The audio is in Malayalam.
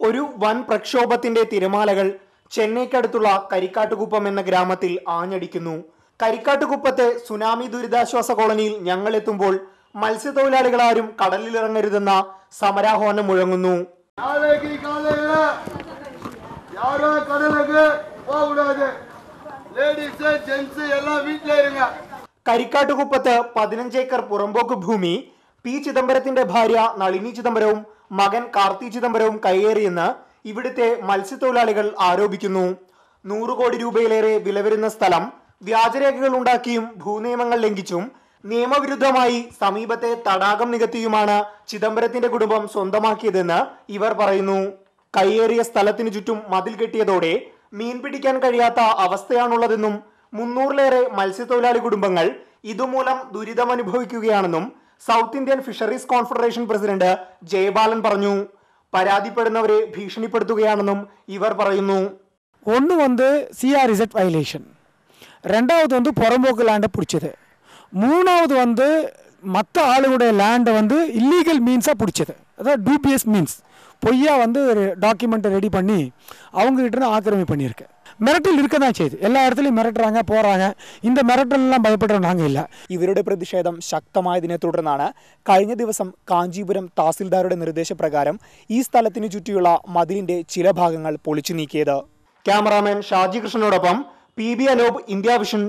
ഒരു വൻ പ്രക്ഷോഭത്തിന്റെ തിരമാലകൾ ചെന്നൈക്കടുത്തുള്ള കരിക്കാട്ടുകുപ്പം എന്ന ഗ്രാമത്തിൽ ആഞ്ഞടിക്കുന്നു. കരിക്കാട്ടുകുപ്പത്തെ സുനാമി ദുരിതാശ്വാസ കോളനിയിൽ ഞങ്ങളെത്തുമ്പോൾ മത്സ്യത്തൊഴിലാളികളാരും കടലിലിറങ്ങരുതെന്ന സമരാഹ്വാനം മുഴങ്ങുന്നു. കരിക്കാട്ടുകുപ്പത്ത് പതിനഞ്ചേക്കർ പുറമ്പോക്ക് ഭൂമി പി ചിദംബരത്തിന്റെ ഭാര്യ നളിനി ചിദംബരവും മകൻ കാർത്തി ചിദംബരവും കയ്യേറിയെന്ന് ഇവിടുത്തെ മത്സ്യത്തൊഴിലാളികൾ ആരോപിക്കുന്നു. നൂറ് കോടി രൂപയിലേറെ വില വരുന്ന സ്ഥലം വ്യാജരേഖകൾ ഉണ്ടാക്കിയും ഭൂനിയമങ്ങൾ ലംഘിച്ചും നിയമവിരുദ്ധമായി സമീപത്തെ തടാകം നികത്തിയുമാണ് ചിദംബരത്തിന്റെ കുടുംബം സ്വന്തമാക്കിയതെന്ന് ഇവർ പറയുന്നു. കയ്യേറിയ സ്ഥലത്തിനു ചുറ്റും മതിൽ കെട്ടിയതോടെ മീൻ പിടിക്കാൻ കഴിയാത്ത അവസ്ഥയാണുള്ളതെന്നും മുന്നൂറിലേറെ മത്സ്യത്തൊഴിലാളി കുടുംബങ്ങൾ ഇതുമൂലം ദുരിതമനുഭവിക്കുകയാണെന്നും south Indian fisheries confederation president Jayabalan പറഞ്ഞു പരാതിപ്പെടുന്നവരെ ഭീഷണിപ്പെടുത്തുകയാണെന്നും ഇവർ പറയുന്നു ஒன்று வந்து சிஆர்இசட் வயலேஷன் ரெண்டாவது வந்து புறம்போக்கு லேண்டை பிடிச்சது மூணாவது வந்து மற்ற ஆளுடைய லேண்டை வந்து இல்லீகல் மீன்ஸாக பிடிச்சது அதாவது டூபிஎஸ் மீன்ஸ் பொய்யா வந்து ஒரு டாக்குமெண்ட்டை ரெடி பண்ணி அவங்ககிட்ட இருந்து ஆக்கிரமி பண்ணியிருக்கு மிரட்டல் இருக்க தான் செய்யுது எல்லா இடத்துலையும் மிரட்டுறாங்க போகிறாங்க இந்த மிரட்டல்லாம் பயப்படுற நாங்கள் இல்லை ഇവരുടെ പ്രതിഷേധം ശക്തമായതിനെ തുടർന്നാണ് കഴിഞ്ഞ ദിവസം കാഞ്ചീപുരം തഹസിൽദാരുടെ നിർദ്ദേശപ്രകാരം ഈ സ്ഥലത്തിനു ചുറ്റിയുള്ള മതിലിന്റെ ചില ഭാഗങ്ങൾ പൊളിച്ചു നീക്കിയത് cameraman Shaji കൃഷ്ണനോടൊപ്പം P B Anoop India Vision